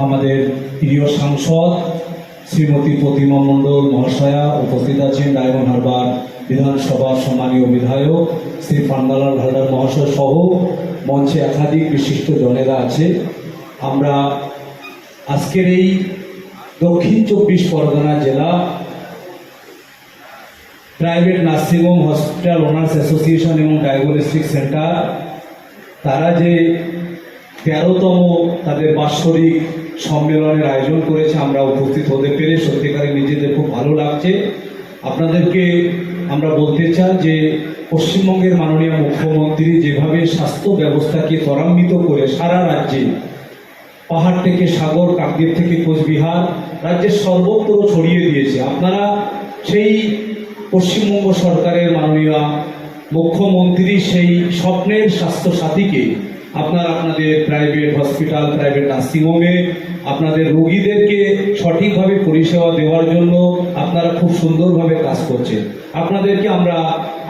আমাদের প্রিয় সাংসদ শ্রীমতী প্রতিমা মণ্ডল মহাশয়া উপস্থিত আছেন ডায়মন্ড হারবার বিধানসভার সম্মানীয় বিধায়ক শ্রী পান্ডালাল হালদার মহাশয় সহ মঞ্চে একাধিক বিশিষ্ট জনেরা আছে। আমরা আজকের এই দক্ষিণ চব্বিশ পরগনা জেলা private nursing home hospital owners association এবং ডায়াগনস্টিক সেন্টার, তারা যে তেরোতম তাদের বাৎসরিক সম্মেলনের আয়োজন করেছে, আমরা উপস্থিত হতে পেরে সত্যিকারে নিজেদের খুব ভালো লাগছে। আপনাদেরকে আমরা বলতে চাই যে, পশ্চিমবঙ্গের মাননীয় মুখ্যমন্ত্রী যেভাবে স্বাস্থ্য ব্যবস্থাকে ত্বরান্বিত করে সারা রাজ্যে পাহাড় থেকে সাগর, কাকদ্বীপ থেকে কোচবিহার রাজ্যের সর্বত্র ছড়িয়ে দিয়েছে, আপনারা সেই পশ্চিমবঙ্গ সরকারের মাননীয় মুখ্যমন্ত্রী সেই স্বপ্নের স্বাস্থ্য সাথীকে আপনারা আপনাদের প্রাইভেট হসপিটাল প্রাইভেট নার্সিংহোমে আপনাদের রোগীদেরকে সঠিকভাবে পরিষেবা দেওয়ার জন্য আপনারা খুব সুন্দরভাবে কাজ করছেন। আপনাদেরকে আমরা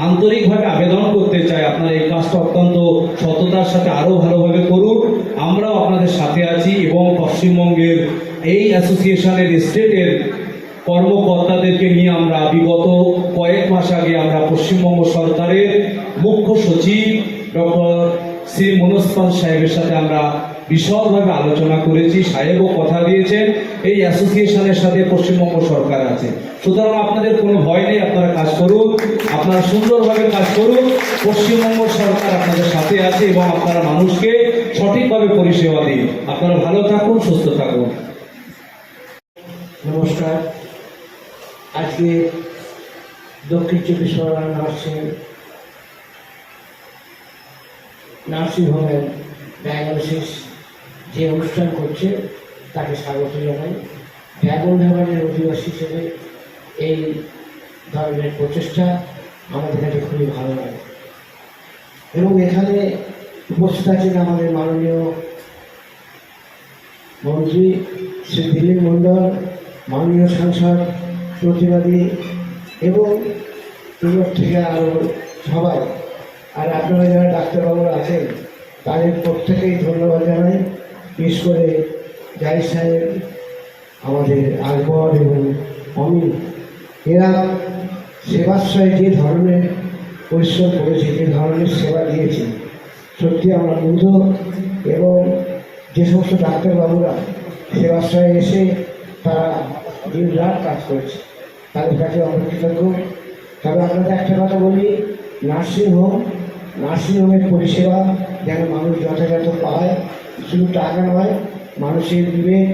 আন্তরিকভাবে আবেদন করতে চাই, আপনারা এই কাজটা অত্যন্ত সততার সাথে আরও ভালোভাবে করুন। আমরাও আপনাদের সাথে আছি এবং পশ্চিমবঙ্গের এই অ্যাসোসিয়েশনের স্টেটের কর্মকর্তাদেরকে নিয়ে আমরা বিগত কয়েক মাস আগে আমরা পশ্চিমবঙ্গ সরকারের মুখ্য সচিব ডক্টর শ্রী মনোজ পাল সাহেবের সাথে আমরা বিশদভাবে আলোচনা করেছি, সাহেবও কথা দিয়েছেন। এই অ্যাসোসিয়েশনের সাথে পশ্চিমবঙ্গ সরকার আছে। সুতরাং আপনাদের কোনো ভয় নেই, আপনারা কাজ করুন, আপনারা সুন্দরভাবে কাজ করুন। পশ্চিমবঙ্গ সরকার আপনাদের সাথে আছে এবং আপনারা মানুষকে সঠিকভাবে পরিষেবা দিন। আপনারা ভালো থাকুন, সুস্থ থাকুন। নমস্কার। আজকে দক্ষিণ চব্বিশ পরগনা নার্সিং নার্সিং হোমের ডায়াগনোসিস যে অনুষ্ঠান করছে, তাকে স্বাগত জানাই। ড্রাগন ধাবানের অধিবাসী হিসেবে এই ধরনের প্রচেষ্টা আমাদের কাছে খুবই ভালো লাগে। এবং এখানে উপস্থিত আছেন আমাদের মাননীয় মন্ত্রী শ্রী দিলীপ মণ্ডল, মাননীয় সাংসদ, প্রতিবাদী এবং থেকে আরও সবাই। আর আপনারা যারা ডাক্তারবাবুরা আছেন, তাদের প্রত্যেকেই ধন্যবাদ জানাই। বিশেষ করে জাই সাহেব, আমাদের আকবর এবং অমিত, এরা সেবাশ্রয়ে যে ধরনের পরিশ্রম করেছে, যে ধরনের সেবা দিয়েছে, সত্যি আমরা মুগ্ধ। এবং যে সমস্ত ডাক্তারবাবুরা সেবাশ্রয়ে এসে তারা দিন রাত কাজ করেছে, তাদের কাছে আমরা কৃতজ্ঞ। তবে আপনাদের একটা কথা বলি নার্সিংহোম নার্সিংহোমের পরিষেবা যেন মানুষ যথাযথ পায়, শুধু টাকা নয়, মানুষের বিবেক,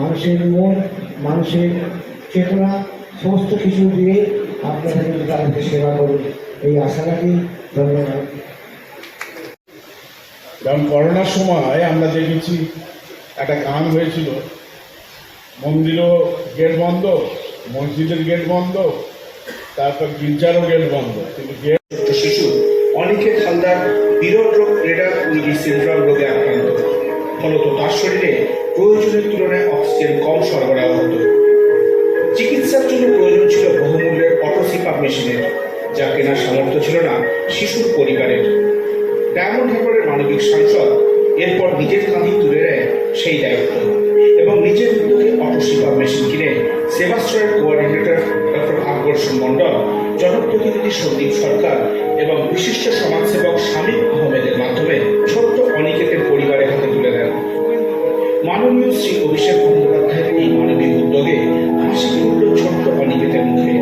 মানুষের মন, মানুষের চেতনা, সমস্ত কিছু দিয়ে কিন্তু তাদেরকে সেবা করুন। এই আশা রাখি, ধন্যবাদ। কারণ করোনার সময় আমরা দেখেছি একটা গান হয়েছিল, মন্দিরও গেট বন্ধ, মসজিদের গেট বন্ধ, তারপর গির্জারও গেট বন্ধ, কিন্তু গেট অনিকেত হালদার বিরল রোগ রেডার উইলি সিন্ড্রোম রোগে আক্রান্ত। ফলত তার শরীরে প্রয়োজনের তুলনায় অক্সিজেন কম সরবরাহ হতো। চিকিৎসার জন্য প্রয়োজন ছিল বহুমূল্যের অটোসিপাপ মেশিনের, যা কেনার সামর্থ্য ছিল না শিশুর পরিবারের। ডায়মন্ড হারবারের মানবিক সাংসদ এরপর নিজের কাঁধেই তুলে নেয় সেই দায়িত্ব এবং নিজের উদ্যোগে অটো শিপার মেশিন কিনে সেবাশ্রয়ের কোঅর্ডিনেটর ডক্টর আকবর্ষণ মণ্ডল জনপ্রতিনিধি সন্দীপ সরকার এবং বিশিষ্ট সমাজসেবক শামীম আহমেদের মাধ্যমে ছোট্ট অনিকেতের পরিবারের হাতে তুলে দেন। মাননীয় শ্রী অভিষেক বন্দ্যোপাধ্যায়ের এই মানবিক উদ্যোগে হাসি ফুটল ছোট্ট অনিকেতের মুখে।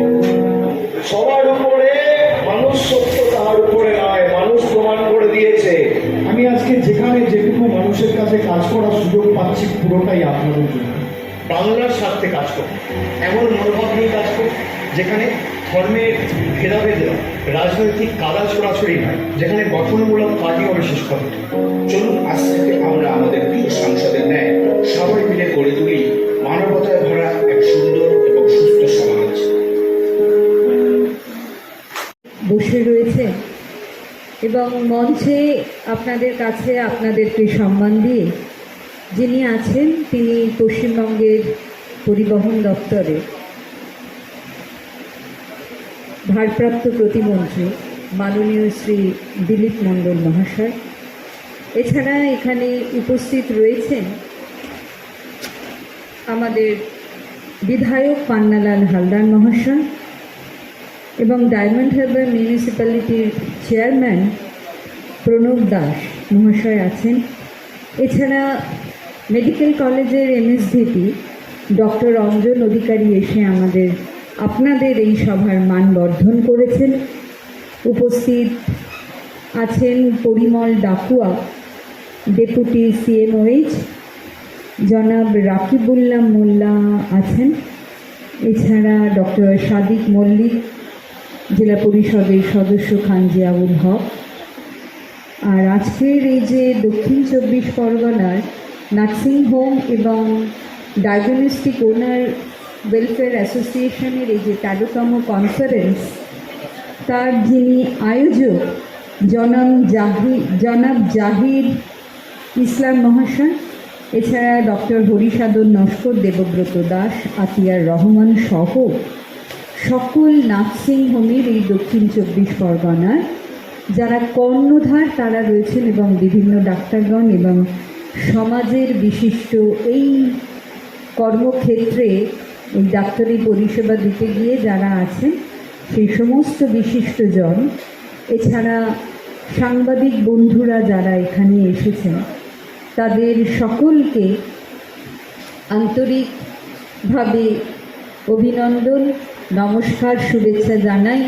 সবার উপরে মানুষ সত্য তার উপরে নয় মানুষ প্রমাণ করে দিয়েছে। আমি আজকে যেখানে যেটুকু মানুষের কাছে কাজ করার সুযোগ পাচ্ছি পুরোটাই আপনাদের জন্য। বাংলার স্বার্থে কাজ করুন। এমন মনোভাব নিয়ে কাজ করুন যেখানে ধর্মের ভেদাভেদ নয়, রাজনৈতিক কাদা ছোড়াছড়ি নয় যেখানে গঠনমূলক কাজই হবে শেষ কথা চলুন, আজ থেকে আমরা আমাদের প্রিয় সাংসদের ন্যায় সবাই মিলে গড়ে তুলি মানবতায় ভরা এক সুন্দর এবং সুস্থ সমাজ। বসে রয়েছে এবং মঞ্চে আপনাদের কাছে আপনাদেরকে সম্মান দিয়ে যিনি আছেন, তিনি পশ্চিমবঙ্গের পরিবহন দপ্তরে ভারপ্রাপ্ত প্রতিমন্ত্রী মাননীয় শ্রী দিলীপ মণ্ডল মহাশয়। এছাড়া এখানে উপস্থিত রয়েছেন আমাদের বিধায়ক পান্নালাল হালদার মহাশয় এবং ডায়মন্ড হারবার মিউনিসিপ্যালিটির চেয়ারম্যান প্রণব দাস মহাশয় আছেন। এছাড়া মেডিকেল কলেজের এমএসভিপি ডক্টর অঞ্জন অধিকারী এসে আমাদের আপনাদের এই সভার মান বর্ধন করেছেন। উপস্থিত আছেন পরিমল ডাকুয়া, ডেপুটি সিএমওএইচ, জনাব রাকিবুল্লাহ মোল্লা আছেন। এছাড়া ডক্টর সাদিক মল্লিক, জেলা পরিষদের সদস্য খান জিয়াউল হক। আর আজকের এই যে দক্ষিণ চব্বিশ পরগনার নার্সিং হোম এবং ডায়াগনস্টিক ওনার ওয়েলফেয়ার অ্যাসোসিয়েশনের এই যে তেরোতম কনফারেন্স তার যিনি আয়োজক, জনাব জাহি, জনাব জাহির ইসলাম মহাশয়, এছাড়া ডক্টর হরিসাধন নস্কর, দেবব্রত দাস, আতিয়ার রহমান সহ সকল নার্সিং হোমের এই দক্ষিণ চব্বিশ পরগনার, যারা কর্ণধার তারা রয়েছেন এবং বিভিন্ন ডাক্তারগণ এবং সমাজের বিশিষ্ট এই কর্মক্ষেত্রে এই ডাক্তারি পরিষেবা দিতে গিয়ে যারা আছেন, সেই সমস্ত বিশিষ্টজন এছাড়া সাংবাদিক বন্ধুরা যারা এখানে এসেছেন, তাদের সকলকে আন্তরিকভাবে অভিনন্দন, নমস্কার, শুভেচ্ছা জানাই।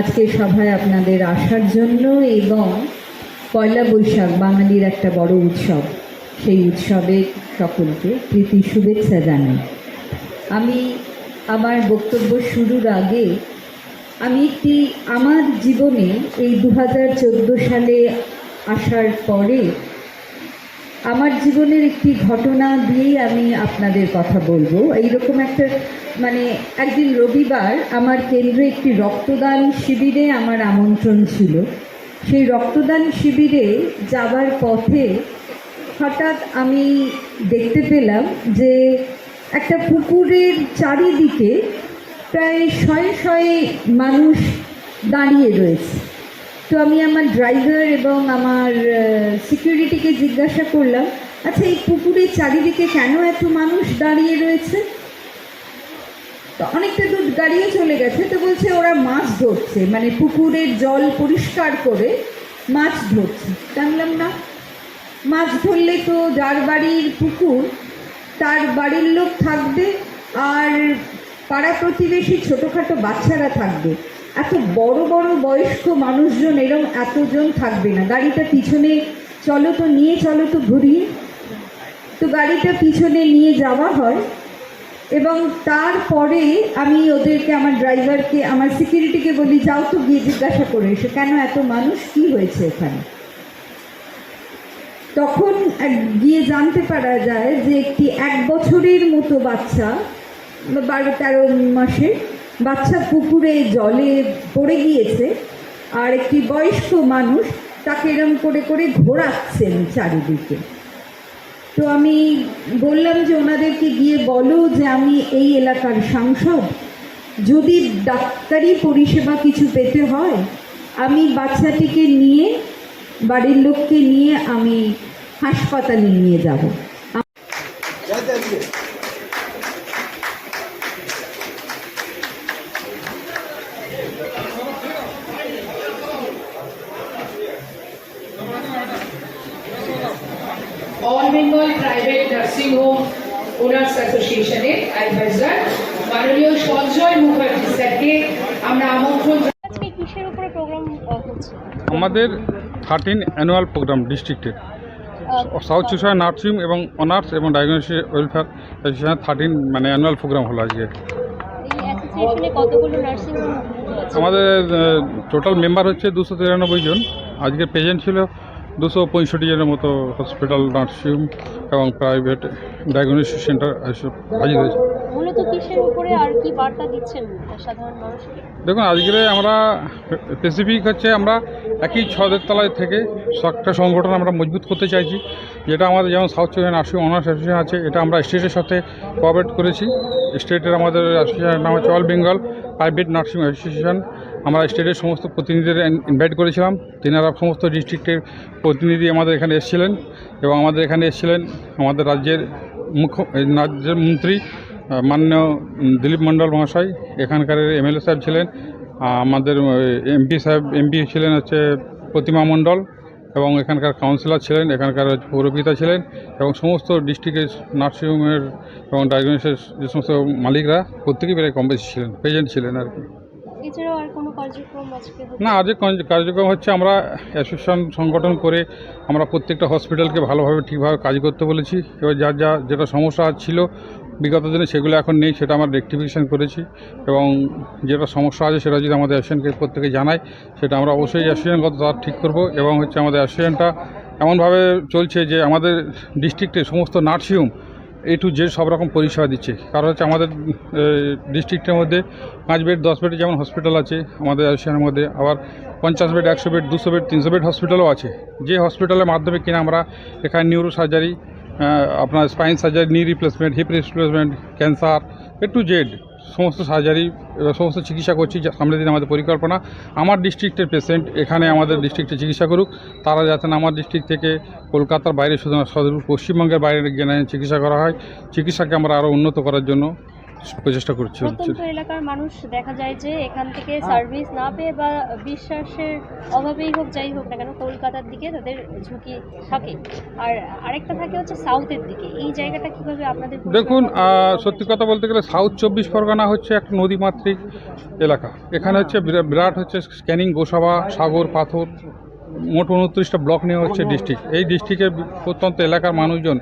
আজকে সভায় আপনাদের আসার জন্য এবং পয়লা বৈশাখ বাঙালির একটা বড় উৎসব, সেই উৎসবে সকলকে প্রীতি শুভেচ্ছা জানাই। আমি আমার বক্তব্য শুরুর আগে আমি একটি আমার জীবনে এই দু হাজার চোদ্দ সালে আসার পরে আমার জীবনের একটি ঘটনা দিয়েই আমি আপনাদের কথা বলব। এইরকম একটা মানে একদিন রবিবার আমার কেন্দ্রে একটি রক্তদান শিবিরে আমার আমন্ত্রণ ছিল। সেই রক্তদান শিবিরে যাবার পথে হঠাৎ আমি দেখতে পেলাম যে একটা পুকুরের চারিদিকে প্রায় শয়ে শয়ে মানুষ দাঁড়িয়ে রয়েছে। তো আমি আমার ড্রাইভার এবং আমার সিকিউরিটিকে জিজ্ঞাসা করলাম আচ্ছা এই পুকুরের চারিদিকে কেন এত মানুষ দাঁড়িয়ে রয়েছে? তো অনেকটা দূর দাঁড়িয়ে চলে গেছে। তো বলছে, ওরা মাছ ধরছে। মানে পুকুরের জল পরিষ্কার করে মাছ ধরছে। জানলাম না। মাছ ধরলে তো যার বাড়ির পুকুর তার বাড়ির লোক থাকবে আর পাড়া প্রতিবেশী ছোটোখাটো বাচ্চারা থাকবে। এত বড় বড় বয়স্ক মানুষজন এরকম এতজন থাকবে না। গাড়িটা পিছনে, চলো তো নিয়ে, চলো তো ঘুরিয়ে তো গাড়িটা পিছনে নিয়ে যাওয়া হয় এবং তারপরে আমি ওদেরকে, আমার ড্রাইভারকে, আমার সিকিউরিটিকে বলি, যাও তো গিয়ে জিজ্ঞাসা করে এসে, কেন এত মানুষ? কি হয়েছে এখানে? তখন গিয়ে জানতে পারা যায় যে একটি এক বছরের মতো বাচ্চা, বারো তেরো মাসে, বাচ্চা পুকুরে জলে পড়ে গিয়েছে আর একটি বয়স্ক মানুষ তাকে এরম করে করে ঘোরাচ্ছেন চারিদিকে। তো আমি বললাম যে ওনাদেরকে গিয়ে বলো যে আমি এই এলাকার সাংসদ। যদি ডাক্তারি পরিষেবা কিছু পেতে হয়, আমি বাচ্চাটিকে নিয়ে বাড়ির লোককে নিয়ে আমি হাসপাতালে নিয়ে যাব। All Bengal private nursing home owners অ্যাসোসিয়েশনের অ্যাডভাইজার মাননীয় সঞ্জয় মুখার্জি স্যারকে আমরা আমন্ত্রণ আজকে কিসের উপরে প্রোগ্রাম হচ্ছে? আমাদের থার্টিন অ্যানুয়াল প্রোগ্রাম ডিস্ট্রিক্টের সাউথ চুষা নার্সিং এবং অনার্স এবং ডায়াগনোসিস ওয়েলফেয়ার অ্যাসোসিয়েশন থার্টিন মানে অ্যানুয়াল প্রোগ্রাম হলো আজকে। আমাদের টোটাল মেম্বার হচ্ছে দুশো তিরানব্বই জন। আজকে প্রেজেন্ট ছিল দুশো পঁয়ষট্টি জনের মতো হসপিটাল নার্সিং এবং প্রাইভেট ডায়াগনোসিস সেন্টার হাজির হয়েছে। দেখুন আজকে আমরা স্পেসিফিক হচ্ছে আমরা একই ছদের তলায় থেকে একটা সংগঠন আমরা মজবুত করতে চাইছি, যেটা আমাদের যেমন সাউথ চব্বিশ নার্সিং অনার্স অ্যাসোসিয়েশন আছে, এটা আমরা স্টেটের সাথে কোঅপারেট করেছি। স্টেটের আমাদের অ্যাসোসিয়েশনের নাম হচ্ছে all Bengal private nursing association আমরা স্টেটের সমস্ত প্রতিনিধিদের ইনভাইট করেছিলাম। তিনারা সমস্ত ডিস্ট্রিক্টের প্রতিনিধি আমাদের এখানে এসেছিলেন এবং আমাদের এখানে এসেছিলেন আমাদের রাজ্যের মুখ্য রাজ্যের মন্ত্রী মান্য দিলীপ মণ্ডল মহাশয়। এখানকার এমএলএ সাহেব ছিলেন আমাদের এমপি সাহেব এমপি ছিলেন হচ্ছে প্রতিমা মণ্ডল এবং এখানকার কাউন্সিলর ছিলেন এখানকার পৌরপিতা ছিলেন এবং সমস্ত ডিস্ট্রিক্টের নার্সিংহোমের এবং ডায়াগনোসিস যে সমস্ত মালিকরা প্রত্যেকেই প্রায় কম বেশি ছিলেন প্রেজেন্ট ছিলেন আর কি? না আজকে কার্যক্রম হচ্ছে আমরা অ্যাসোসিয়েশন সংগঠন করে আমরা প্রত্যেকটা হসপিটালকে ভালোভাবে ঠিকভাবে কাজ করতে বলেছি এবার যার যা যেটা সমস্যা ছিল বিগত দিনে সেগুলো এখন নেই, সেটা আমরা রেকটিফিকেশান করেছি এবং যেটা সমস্যা আছে সেটা যদি আমাদের অ্যাসোসিয়েশনকে প্রত্যেকে জানায়, সেটা আমরা অবশ্যই অ্যাসোসিয়েশনগত তার ঠিক করব এবং হচ্ছে আমাদের অ্যাসোসিয়েশনটা এমনভাবে চলছে যে আমাদের ডিস্ট্রিক্টে সমস্ত নার্সিংহোম এ টু জেড সব রকম পরিষেবা দিচ্ছে। কারণ হচ্ছে আমাদের ডিস্ট্রিক্টের মধ্যে পাঁচ বেড, দশ বেড যেমন হসপিটাল আছে, আমাদের অ্যাসোসিয়েশনের মধ্যে আবার পঞ্চাশ বেড, একশো বেড, দুশো বেড, তিনশো বেড হসপিটালও আছে। যে হসপিটালের মাধ্যমে কিনা আমরা এখানে নিউরো সার্জারি আপনার spine surgery knee replacement hip replacement cancer A to Z surgery surgery সমস্ত চিকিৎসা করছি সামনে সামনের দিন আমাদের পরিকল্পনা। আমার ডিস্ট্রিক্টের পেশেন্ট এখানে আমাদের ডিস্ট্রিক্টে চিকিৎসা করুক। তারা যাতে আমার ডিস্ট্রিক্ট থেকে কলকাতার বাইরে শুধু পশ্চিমবঙ্গের বাইরে গেলে চিকিৎসা করা হয়। চিকিৎসাকে আমরা আরও উন্নত করার জন্য প্রচেষ্টা করছে প্রত্যন্ত এলাকার মানুষ দেখা যায় যে এখান থেকে সার্ভিস না পেয়ে বা বিশ্বাসের অভাবেই হোক যাই হোক না কেন কলকাতার দিকে তাদের ঝুঁকি থাকে। আর আরেকটা থাকে হচ্ছে সাউথের দিকে। এই জায়গাটা কীভাবে আপনাদের দেখুন সত্যি কথা বলতে গেলে সাউথ চব্বিশ পরগনা হচ্ছে একটা নদীমাতৃক এলাকা। এখানে হচ্ছে বিরা- বিরাট হচ্ছে স্ক্যানিং গোসাবা সাগর পাথর মোট উনত্রিশটা ব্লক নিয়ে হচ্ছে ডিস্ট্রিক্ট। এই ডিস্ট্রিক্টের প্রত্যন্ত এলাকার মানুষজন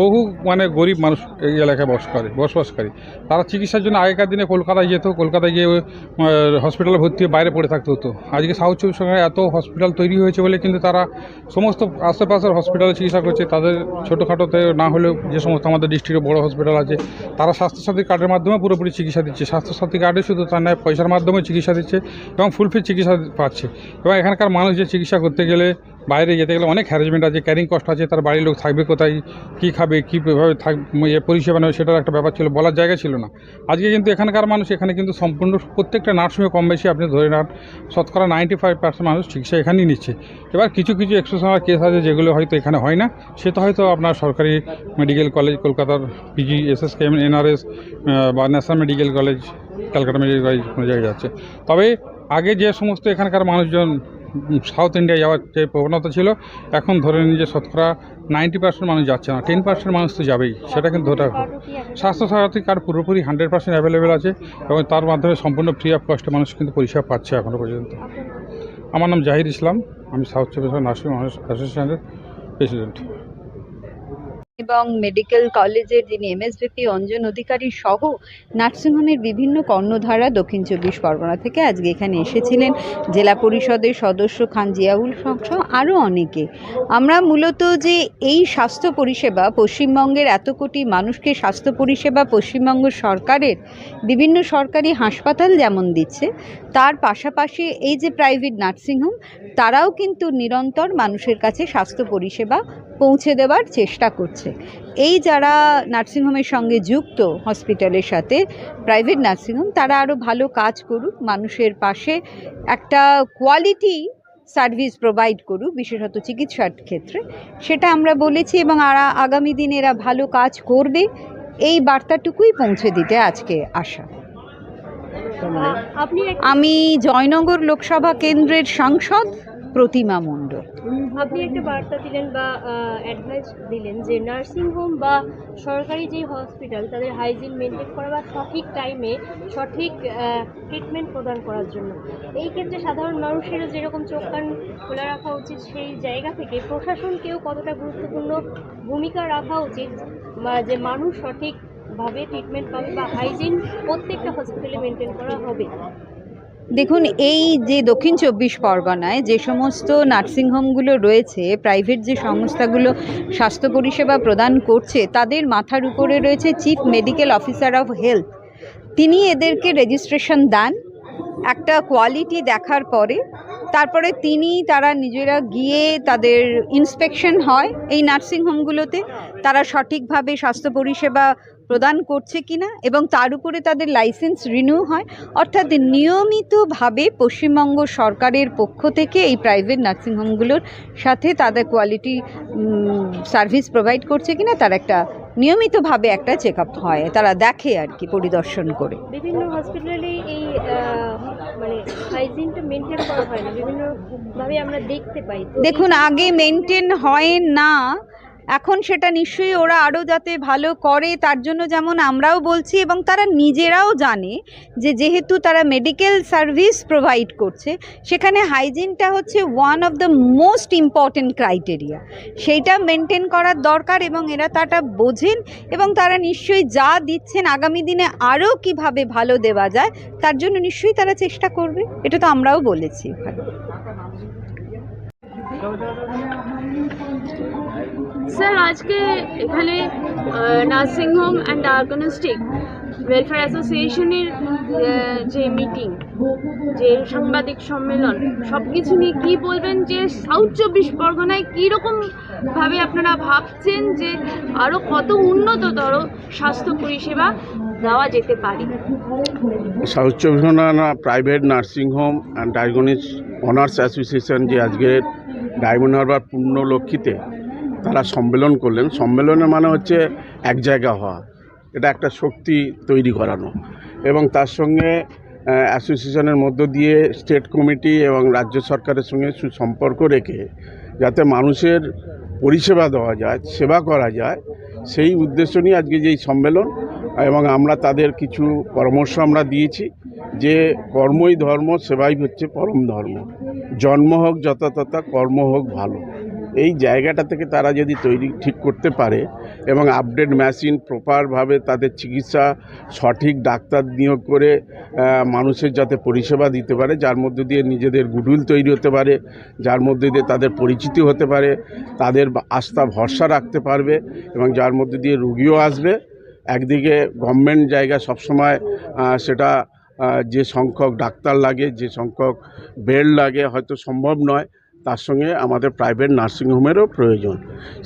বহু মানে গরিব মানুষ এই এলাকায় বস করে বসবাসকারী তারা চিকিৎসার জন্য আগেকার দিনে কলকাতায় যেত, কলকাতায় গিয়ে হসপিটালে ভর্তি বাইরে পড়ে থাকতে হতো। আজকে সাউথ চব্বিশ পরগনায় এত হসপিটাল তৈরি হয়েছে বলে কিন্তু তারা সমস্ত আশেপাশের হসপিটালে চিকিৎসা করছে। তাদের ছোটোখাটোতে না হলেও যে সমস্ত আমাদের ডিস্ট্রিক্টে বড় হসপিটাল আছে, তারা স্বাস্থ্যসাথী কার্ডের মাধ্যমে পুরোপুরি চিকিৎসা দিচ্ছে। স্বাস্থ্যসাথী কার্ডে শুধু তার নয় পয়সার মাধ্যমে চিকিৎসা দিচ্ছে এবং ফুলফিল চিকিৎসা পাচ্ছে। এবং এখানকার মানুষ যে চিকিৎসা করতে গেলে বাইরে যেতে গেলে অনেক হ্যারাসমেন্ট আছে ক্যারিং কষ্ট আছে, তার বাড়ির লোক থাকবে কোথায়, কী খাবে কীভাবে থাক ইয়ে পরিষেবা নেবে সেটার একটা ব্যাপার ছিল, বলার জায়গা ছিল না। আজকে কিন্তু এখানকার মানুষ, এখানে কিন্তু সম্পূর্ণ প্রত্যেকটা নার্সিংয়ে কম বেশি আপনি ধরে নেন, শতকরা নাইনটি ফাইভ পার্সেন্ট মানুষ চিকিৎসা এখানেই নিচ্ছে। এবার কিছু কিছু এক্সেপশনাল কেস আছে যেগুলো হয়তো এখানে হয় না সেটা হয়তো আপনার সরকারি মেডিকেল কলেজ কলকাতার পিজি এসএসকেএম এনআরএস বা national medical college Calcutta medical college কোনো জায়গায় যাচ্ছে তবে আগে যে সমস্ত এখানকার মানুষজন সাউথ ইন্ডিয়া যাওয়ার যে প্রবণতা ছিল, এখন ধরে নিন যে শতকরা নাইনটি পার্সেন্ট মানুষ যাচ্ছে না, টেন পার্সেন্ট মানুষ তো যাবেই, সেটা কিন্তু ধরে এখন স্বাস্থ্যসাথী কার্ড পুরোপুরি হান্ড্রেড পার্সেন্ট অ্যাভেলেবেল আছে এবং তার মাধ্যমে সম্পূর্ণ ফ্রি অফ কস্টে মানুষ কিন্তু পরিষেবা পাচ্ছে এখনও পর্যন্ত। আমার নাম জাহির ইসলাম, আমি সাউথ চব্বিশ পরগনা নার্সিং অ্যাসোসিয়েশনের প্রেসিডেন্ট এবং মেডিকেল কলেজের যিনি এমএসভিপি অঞ্জন অধিকারী সহ নার্সিংহোমের বিভিন্ন কর্ণধারা দক্ষিণ চব্বিশ পরগনা থেকে আজকে এখানে এসেছিলেন। জেলা পরিষদের সদস্য খান জিয়াউল সহ আরও অনেকে। আমরা মূলত যে এই স্বাস্থ্য পরিষেবা পশ্চিমবঙ্গের এত কোটি মানুষকে স্বাস্থ্য পরিষেবা পশ্চিমবঙ্গ সরকারের বিভিন্ন সরকারি হাসপাতাল যেমন দিচ্ছে, তার পাশাপাশি এই যে প্রাইভেট নার্সিংহোম তারাও কিন্তু নিরন্তর মানুষের কাছে স্বাস্থ্য পরিষেবা পৌঁছে দেওয়ার চেষ্টা করছে। এই যারা নার্সিংহোমের সঙ্গে যুক্ত হসপিটালের সাথে প্রাইভেট নার্সিংহোম তারা আরও ভালো কাজ করুক মানুষের পাশে একটা কোয়ালিটি সার্ভিস প্রোভাইড করুক বিশেষত চিকিৎসার ক্ষেত্রে। সেটা আমরা বলেছি এবং আরা- আগামী দিনে এরা ভালো কাজ করবে। এই বার্তাটুকুই পৌঁছে দিতে আজকে আসা আপনি আমি জয়নগর লোকসভা কেন্দ্রের সাংসদ। প্রতিমা মণ্ডল। আপনি একটা বার্তা দিলেন বা অ্যাডভাইস দিলেন যে নার্সিং হোম বা সরকারি যে হসপিটাল তাদের হাইজিন মেনটেন করা বা সঠিক টাইমে সঠিক ট্রিটমেন্ট প্রদান করার জন্য। এই ক্ষেত্রে সাধারণ মানুষেরও যেরকম চোখ কান খোলা রাখা উচিত সেই জায়গা থেকে প্রশাসনকেও কতটা গুরুত্বপূর্ণ ভূমিকা রাখা উচিত যে মানুষ সঠিকভাবে ট্রিটমেন্ট পাবে বা হাইজিন প্রত্যেকটা হসপিটালে মেনটেন করা হবে? দেখুন, এই যে দক্ষিণ চব্বিশ পরগনায় যে সমস্ত নার্সিংহোমগুলো রয়েছে, প্রাইভেট যে সংস্থাগুলো স্বাস্থ্য পরিষেবা প্রদান করছে, তাদের মাথার উপরে রয়েছে chief medical officer of health তিনি এদেরকে রেজিস্ট্রেশন দেন, একটা কোয়ালিটি দেখার পরে, তারপরে তিনি, তারা নিজেরা গিয়ে তাদের ইন্সপেকশন হয় এই নার্সিংহোমগুলোতে। তারা সঠিকভাবে স্বাস্থ্য পরিষেবা প্রদান করছে কিনা এবং তার উপরে তাদের লাইসেন্স রিনিউ হয় অর্থাৎ নিয়মিতভাবে পশ্চিমবঙ্গ সরকারের পক্ষ থেকে এই প্রাইভেট নার্সিংহোমগুলোর সাথে তাদের কোয়ালিটি সার্ভিস প্রোভাইড করছে কিনা তার একটা নিয়মিতভাবে একটা চেক আপ হয় তারা দেখে আর কি পরিদর্শন করে। বিভিন্ন হসপিটালে এই মানে হাইজিনটা মেনটেন করা হয় না বিভিন্নভাবে আমরা দেখতে পাই দেখুন আগে মেনটেন হয় না এখন সেটা নিশ্চয়ই ওরা আরও যাতে ভালো করে, তার জন্য যেমন আমরাও বলছি এবং তারা নিজেরাও জানে যে যেহেতু তারা মেডিকেল সার্ভিস প্রোভাইড করছে, সেখানে হাইজিনটা হচ্ছে one of the most important criteria সেইটা মেনটেন করার দরকার এবং এরা তাটা বোঝেন এবং তারা নিশ্চয়ই যা দিচ্ছেন আগামী দিনে আরও কীভাবে ভালো দেওয়া যায়, তার জন্য নিশ্চয়ই তারা চেষ্টা করবে। এটা তো আমরাও বলেছি ওখানে স্যার আজকে এখানে nursing home and diagnostic welfare অ্যাসোসিয়েশনের যে মিটিং যে সাংবাদিক সম্মেলন সব কিছু নিয়ে কী বলবেন যে সাউথ চব্বিশ পরগনায় কীরকমভাবে আপনারা ভাবছেন যে আরও কত উন্নততর স্বাস্থ্য পরিষেবা দেওয়া যেতে পারে? সাউথ চব্বিশ Pargana private nursing home and diagnostic owners association যে আজকের ডায়মন্ড হারবার পূর্ণলক্ষীতে তারা সম্মেলন করলেন। সম্মেলনের মানে হচ্ছে এক জায়গা হওয়া। এটা একটা শক্তি তৈরি করানো। এবং তার সঙ্গে অ্যাসোসিয়েশনের মধ্য দিয়ে স্টেট কমিটি এবং রাজ্য সরকারের সঙ্গে সুসম্পর্ক রেখে যাতে মানুষের পরিষেবা দেওয়া যায়, সেবা করা যায়, সেই উদ্দেশ্য নিয়ে আজকে যেই সম্মেলন, এবং আমরা তাদের কিছু পরামর্শ আমরা দিয়েছি যে কর্মই ধর্ম, সেবাই হচ্ছে পরম ধর্ম। জন্ম হোক যথাতথা, কর্ম হোক ভালো। এই জায়গাটা থেকে তারা যদি তৈরি ঠিক করতে পারে এবং আপডেট মেশিন প্রপারভাবে তাদের চিকিৎসা সঠিক ডাক্তার নিয়োগ করে মানুষের যাতে পরিষেবা দিতে পারে, যার মধ্যে দিয়ে নিজেদের গুডউইল তৈরি হতে পারে, যার মধ্যে দিয়ে তাদের পরিচিতি হতে পারে, তাদের আস্থা ভরসা রাখতে পারবে এবং যার মধ্যে দিয়ে রুগীও আসবে। একদিকে গভর্নমেন্ট জায়গা সবসময় সেটা যে সংখ্যক ডাক্তার লাগে, যে সংখ্যক বেড লাগে, হয়তো সম্ভব নয়। তার সঙ্গে আমাদের প্রাইভেট নার্সিংহোমেরও প্রয়োজন।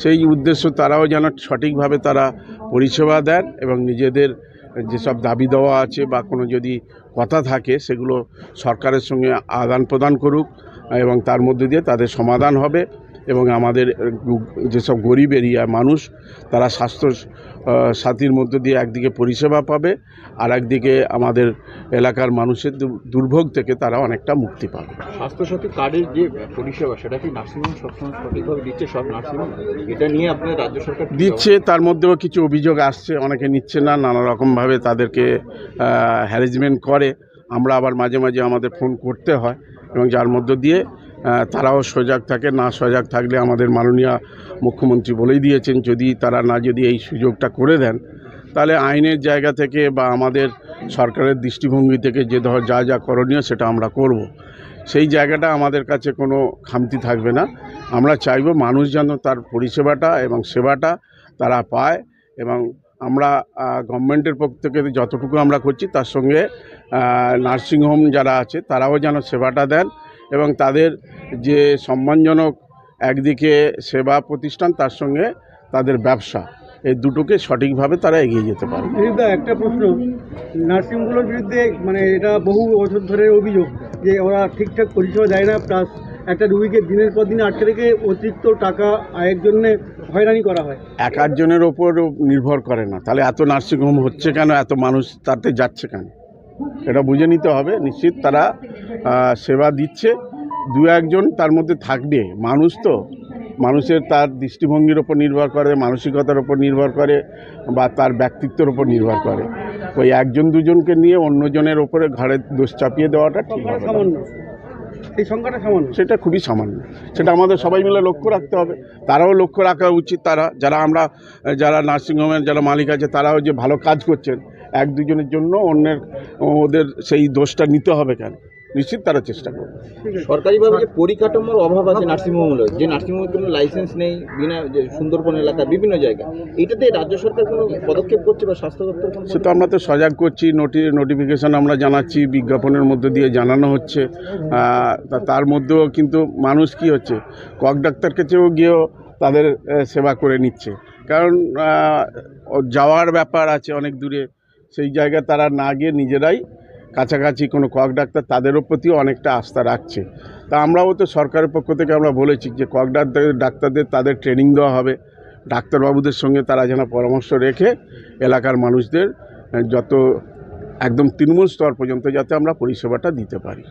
সেই উদ্দেশ্য তারাও যেন সঠিকভাবে তারা পরিষেবা দেন এবং নিজেদের যেসব দাবি দেওয়া আছে বা কোনো যদি কথা থাকে, সেগুলো সরকারের সঙ্গে আদান প্রদান করুক এবং তার মধ্যে দিয়ে তাদের সমাধান হবে। এবং আমাদের যেসব গরিব এরিয়া মানুষ তারা স্বাস্থ্য সাথীর মধ্য দিয়ে একদিকে পরিষেবা পাবে আর একদিকে আমাদের এলাকার মানুষের দুর্ভোগ থেকে তারা অনেকটা মুক্তি পাবে। স্বাস্থ্যসাথী কার্ডের যে পরিষেবা সেটা কি নার্সিংহোম সবসময় সঠিকভাবে দিচ্ছে সব নার্সিংহোম? এটা নিয়ে আপনার রাজ্য সরকার দিচ্ছে তার মধ্যেও কিছু অভিযোগ আসছে অনেকে নিচ্ছে না নানা রকমভাবে তাদেরকে হ্যারেসমেন্ট করে। আমরা আবার মাঝে মাঝে আমাদের ফোন করতে হয় এবং যার মধ্য দিয়ে তারাও সজাগ থাকে, না সজাগ থাকলে আমাদের মাননীয় মুখ্যমন্ত্রী বলেই দিয়েছেন, যদি তারা না যদি এই সুযোগটা করে দেন, তাহলে আইনের জায়গা থেকে বা আমাদের সরকারের দৃষ্টিভঙ্গি থেকে যে ধর যা যা করণীয় সেটা আমরা করব। সেই জায়গাটা আমাদের কাছে কোনো খামতি থাকবে না আমরা চাইব মানুষ যেন তার পরিষেবাটা এবং সেবাটা তারা পায় এবং আমরা গভর্নমেন্টের পক্ষ থেকে যতটুকু আমরা করছি, তার সঙ্গে নার্সিংহোম যারা আছে, তারাও যেন সেবাটা দেন এবং তাদের যে সম্মানজনক একদিকে সেবা প্রতিষ্ঠান তার সঙ্গে তাদের ব্যবসা এই দুটোকে সঠিকভাবে তারা এগিয়ে যেতে পারে একটা প্রশ্ন। নার্সিংগুলোর বিরুদ্ধে মানে এটা বহু বছর ধরে অভিযোগ যে ওরা ঠিকঠাক পরিষেবা দেয় না প্লাস একটা রুগীকে দিনের পর দিন আটকে রেখে অতিরিক্ত টাকা আয়ের জন্য হয়রানি করা হয়। এক আটজনের ওপর নির্ভর করে না। তাহলে এত নার্সিংহোম হচ্ছে কেন? এত মানুষ তাতে যাচ্ছে কেন? এটা বুঝে নিতে হবে। নিশ্চিত তারা সেবা দিচ্ছে। দু একজন তার মধ্যে থাকবে। মানুষ তো। মানুষের তার দৃষ্টিভঙ্গির ওপর নির্ভর করে মানসিকতার ওপর নির্ভর করে বা তার ব্যক্তিত্বের ওপর নির্ভর করে। ওই একজন দুজনকে নিয়ে অন্যজনের ওপরে ঘাড়ে দোষ চাপিয়ে দেওয়াটা ঠিক হবে। এই সংখ্যাটা সামান্য? সেটা খুবই সামান্য। সেটা আমাদের সবাই মিলে লক্ষ্য রাখতে হবে। তারাও লক্ষ্য রাখা উচিত। তারা যারা আমরা যারা নার্সিংহোমের যারা মালিক আছে তারাও যে ভালো কাজ করছেন এক দুজনের জন্য অন্যের ওদের সেই দোষটা নিতে হবে কেন? নিশ্চিত তারা চেষ্টা করবে। সরকারিভাবে যে পরিকাঠামোর অভাব আছে নার্সিংহোমগুলো যে নার্সিংহোমের জন্য লাইসেন্স নেই বিনা যে সুন্দরবন এলাকা বিভিন্ন জায়গা এটাতে রাজ্য সরকার কোনো পদক্ষেপ করছে বা স্বাস্থ্য দপ্তর কোনো সে তো আমরা তো সজাগ করছি নোটি নোটিফিকেশন আমরা জানাচ্ছি বিজ্ঞাপনের মধ্যে দিয়ে জানানো হচ্ছে। তার মধ্যেও কিন্তু মানুষ কি হচ্ছে কক ডাক্তার কাছেও গিয়েও তাদের সেবা করে নিচ্ছে। কারণ যাওয়ার ব্যাপার আছে অনেক দূরে সেই জায়গায় তারা না গিয়ে নিজেরাই কাছাকাছি কোনো কক ডাক্তার তাদেরও প্রতিও অনেকটা আস্থা রাখছে। তা আমরাও তো সরকারের পক্ষ থেকে আমরা বলেছি যে কক ডাক্তার, ডাক্তারদের তাদের ট্রেনিং দেওয়া হবে। ডাক্তারবাবুদের সঙ্গে তারা যেন পরামর্শ রেখে এলাকার মানুষদের যত একদম তৃণমূল স্তর পর্যন্ত যাতে আমরা পরিষেবাটা দিতে পারি।